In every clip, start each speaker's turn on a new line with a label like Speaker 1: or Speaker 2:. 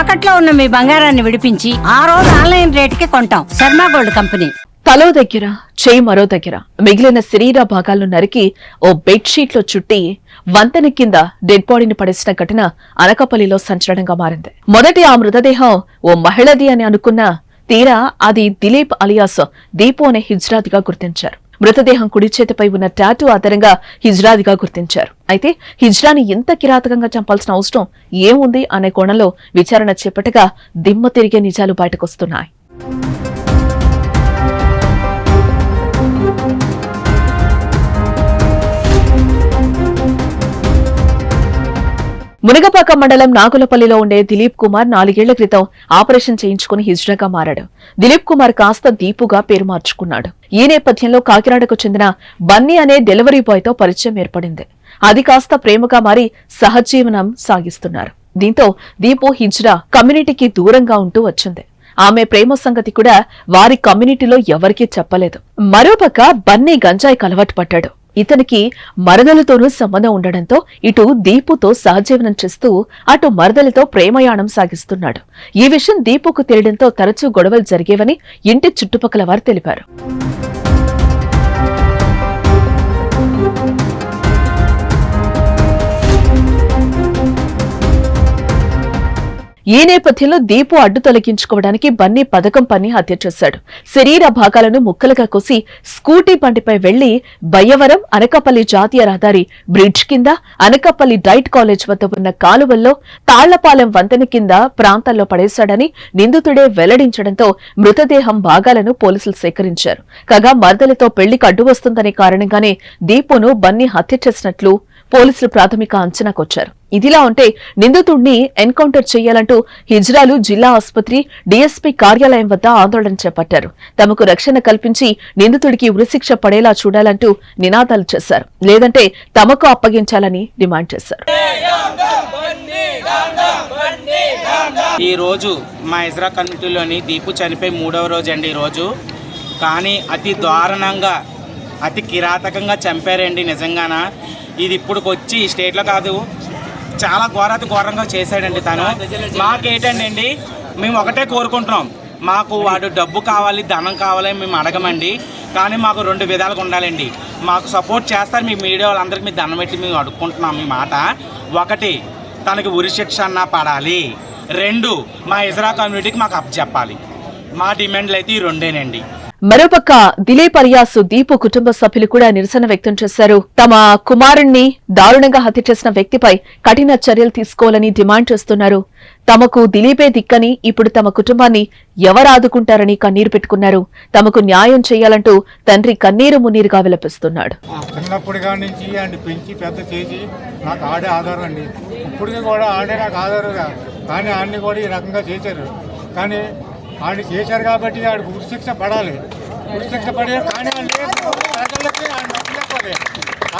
Speaker 1: తాకట్లో ఉన్న మీ బంగారాన్ని విడిపించి ఆ రోజు ఆన్లైన్ రేటుకి కొంటాం. Sharma gold company.
Speaker 2: తలో దగ్గర చేయి మరో దగ్గర మిగిలిన శరీర భాగాలను నరికి ఓ బెడ్షీట్లో చుట్టి వంతెన కింద డెడ్ బాడీని పడేసిన ఘటన అనకపల్లిలో సంచలనంగా మారింది. మొదటి ఆ మృతదేహం ఓ మహిళది అని అనుకున్న తీరా అది దిలీప్ అలియాస్ దీపు అనే హిజ్రాదిగా గుర్తించారు. మృతదేహం కుడి చేతిపై ఉన్న టాటూ ఆధారంగా హిజ్రాదిగా గుర్తించారు. అయితే హిజ్రాని ఎంత కిరాతకంగా చంపాల్సిన అవసరం ఏముంది అనే కోణంలో విచారణ చేపట్టగా దిమ్మ తిరిగే నిజాలు బయటకొస్తున్నాయి. మునగపాక మండలం నాగులపల్లిలో ఉండే దిలీప్ కుమార్ నాలుగేళ్ళ క్రితం ఆపరేషన్ చేయించుకుని హిజ్రాగా మారాడు. దిలీప్ కుమార్ కాస్త దీపుగా పేరు మార్చుకున్నాడు. ఈ నేపథ్యంలో కాకినాడకు చెందిన బన్నీ అనే డెలివరీ బాయ్తో పరిచయం ఏర్పడింది. అది కాస్త ప్రేమగా మారి సహజీవనం సాగిస్తున్నారు. దీంతో దీపు హిజ్రా కమ్యూనిటీకి దూరంగా ఉంటూ వచ్చింది. ఆమె ప్రేమ సంగతి కూడా వారి కమ్యూనిటీలో ఎవరికీ చెప్పలేదు. మరోపక్క బన్నీ గంజాయికి అలవాటు పడ్డాడు. ఇతనికి మరదలతోనూ సంబంధం ఉండడంతో ఇటు దీపుతో సహజీవనం చేస్తూ అటు మరదలతో ప్రేమయాణం సాగిస్తున్నాడు. ఈ విషయం దీపుకు తెలియడంతో తరచూ గొడవలు జరిగేవని ఇంటి చుట్టుపక్కల వారు తెలిపారు. ఈ నేపథ్యంలో దీపు అడ్డు తొలగించుకోవడానికి బన్నీ పథకం పన్ని హత్య చేశాడు. శరీర భాగాలను ముక్కలుగా కోసి స్కూటీ బండిపై వెళ్ళి బయ్యవరం అనకాపల్లి జాతీయ రహదారి బ్రిడ్జ్ కింద అనకాపల్లి డైట్ కాలేజ్ వద్ద ఉన్న కాలువల్లో తాళ్ళపాలెం వంతెన కింద ప్రాంతాల్లో పడేశాడని నిందితుడే వెల్లడించడంతో మృతదేహం భాగాలను పోలీసులు సేకరించారు. కాగా మరదలితో పెళ్ళికి అడ్డు వస్తుందనే కారణంగానే దీపును బన్నీ హత్య చేసినట్లు పోలీసులు ప్రాథమిక అంచనాకొచ్చారు ఇదిలా ఉంటే నిందితుడిని ఎన్కౌంటర్ చేయాలంటూ హిజ్రాలు జిల్లా ఆసుపత్రి డీఎస్పీ కార్యాలయం వద్ద ఆందోళన చేపట్టారు. తమకు రక్షణ కల్పించి నిందితుడికి ఉరిశిక్ష పడేలా చూడాలంటూ నినాదాలు చేశారు. లేదంటే తమకు అప్పగించాలని డిమాండ్ చేశారు.
Speaker 3: ఈ రోజు మా ఇజ్రా కమిటీలోని దీపు చనిపోయి మూడవ రోజు అండి ఈరోజు కానీ అతి దారుణంగా అతి కిరాతకంగా చంపారండి నిజంగానా? ఇది ఇప్పుడు వచ్చి ఈ స్టేట్లో కాదు. చాలా ఘోరాతి ఘోరంగా చేశాడండి తను. మాకేటండి మేము ఒకటే కోరుకుంటున్నాం. మాకు వాడు డబ్బు కావాలి ధనం కావాలి మేము అడగమండి. కానీ మాకు రెండు విధాలుగా ఉండాలండి. మాకు సపోర్ట్ చేస్తారు మీ మీడియా వాళ్ళందరికీ మీ దండం పెట్టి మేము అడుక్కుంటున్నాం మీ మాట. ఒకటి తనకి ఉరి శిక్ష అన్నా పడాలి. రెండు మా ఇజ్రా కమ్యూనిటీకి మాకు అప్ చెప్పాలి. మా డిమాండ్లు అయితే ఈ రెండేనండి.
Speaker 2: మరోపక్క దిలీప్ అలియాసు దీపు కుటుంబ సభ్యులు కూడా నిరసన వ్యక్తం చేశారు. తమ కుమారుణ్ణి దారుణంగా హత్య చేసిన వ్యక్తిపై కఠిన చర్యలు తీసుకోవాలని డిమాండ్ చేస్తున్నారు. తమకు దిలీపే దిక్కని ఇప్పుడు తమ కుటుంబాన్ని ఎవరాదుకుంటారని కన్నీరు పెట్టుకున్నారు. తమకు న్యాయం చేయాలంటూ తండ్రి కన్నీరు మున్నీరుగా విలపిస్తున్నాడు.
Speaker 4: పెంచి పెద్ద చేసి నాకు ఆడే ఆధారం అండి. ఇప్పటికీ కూడా ఆడే నాకు ఆధారంగా కానీ ఆడిని కూడా ఈ రకంగా చేశారు. కానీ ఆయన చేశారు కాబట్టి ఆడికి ఉరిశిక్ష పడాలి. ఉరిశిక్ష పడే కానీ ఆడు ప్రజలకి ఆయన అప్పు చెప్పాలి.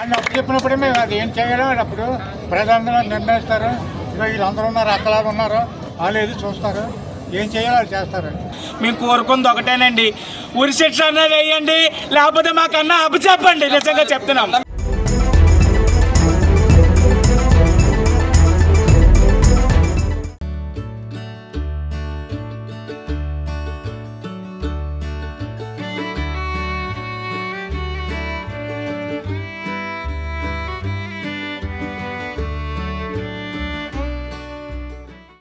Speaker 4: ఆయన అప్పు చెప్పినప్పుడే మేము అది ఏం చేయాలో. అని అప్పుడు ప్రజలందరూ నిర్ణయిస్తారు. ఇక వీళ్ళందరూ ఉన్నారు అక్కలాగా ఉన్నారు. వాళ్ళు ఏది చూస్తారు. ఏం చేయాలో వాళ్ళు చేస్తారు.
Speaker 3: మేము కోరుకుంది ఒకటేనండి. ఉరి శిక్ష అన్నది వేయండి. లేకపోతే మాకన్నా అప్పు చెప్పండి. నిజంగా చెప్తున్నాం.